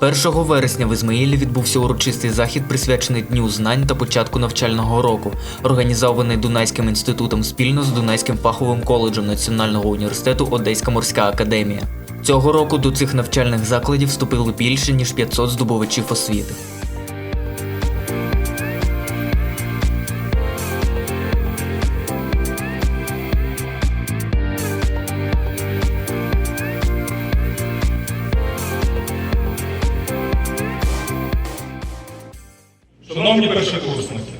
1 вересня в Ізмаїлі відбувся урочистий захід, присвячений Дню знань та початку навчального року, організований Дунайським інститутом спільно з Дунайським фаховим коледжем Національного університету Одеська морська академія. Цього року до цих навчальних закладів вступили більше ніж 500 здобувачів освіти. Шановні першокурсники,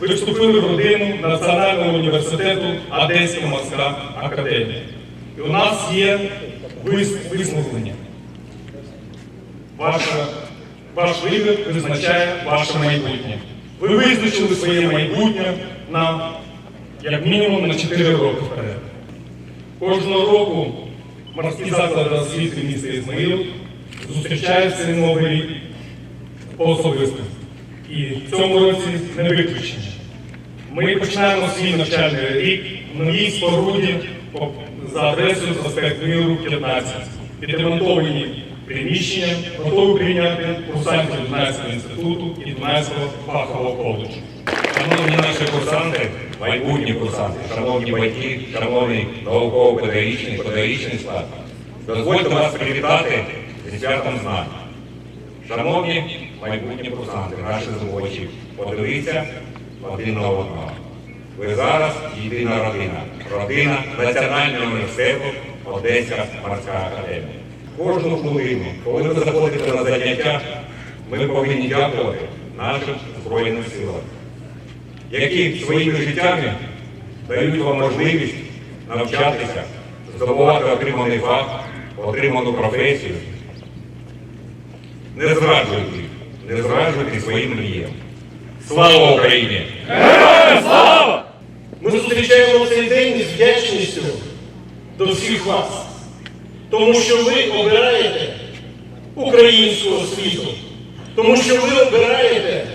ви вступили в родину Національного університету Одеська морська академія. І у нас є вис- висловлення. Ваша, ваш вибір визначає ваше майбутнє. Ви визначили своє майбутнє на як мінімум на 4 роки вперед. Кожного року морські заклади освіти міста Ізмаїл зустрічають новий рік по особистості. І в цьому році не виключення. Ми починаємо свій навчальний рік в новій споруді за адресою проспект Миру 15. Підремонтовані приміщення, готові прийняти курсантів Дунайського інституту і Дунайського фахового коледжу. Шановні наші курсанти, майбутні курсанти, шановні батьки, шановний науково-педагогічний педагогічний склад, дозвольте вас привітати зі святом знань. Шановні майбутні курсанти, наші здобувачі, подивіться один на одного. Ви зараз єдина родина, родина Національного університету Одеська морська академія. Кожну хвилину, коли ви заходите на заняття, ми повинні дякувати нашим Збройним силам які своїми життями дають вам можливість навчатися, здобувати отриманий фах, отриману професію. Не зраджуйте, не зраджуйте своїм мріям. Слава Україні! Слава! Ми зустрічаємо цей день із вдячністю до всіх вас, тому що ви обираєте українську освіту, тому що ви обираєте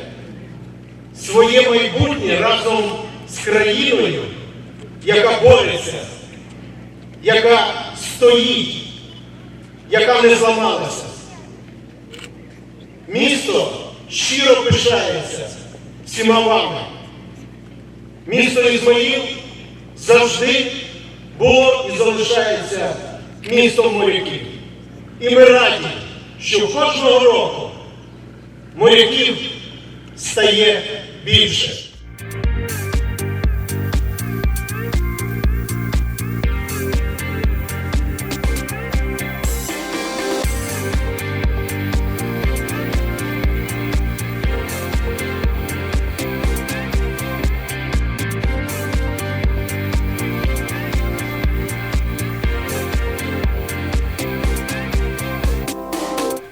своє майбутнє разом з країною, яка бореться, яка стоїть, яка не зламалася. Місто щиро пишається всіма вами. Місто Ізмаїл завжди було і залишається містом моряків. І ми раді, що кожного року моряків стає більше.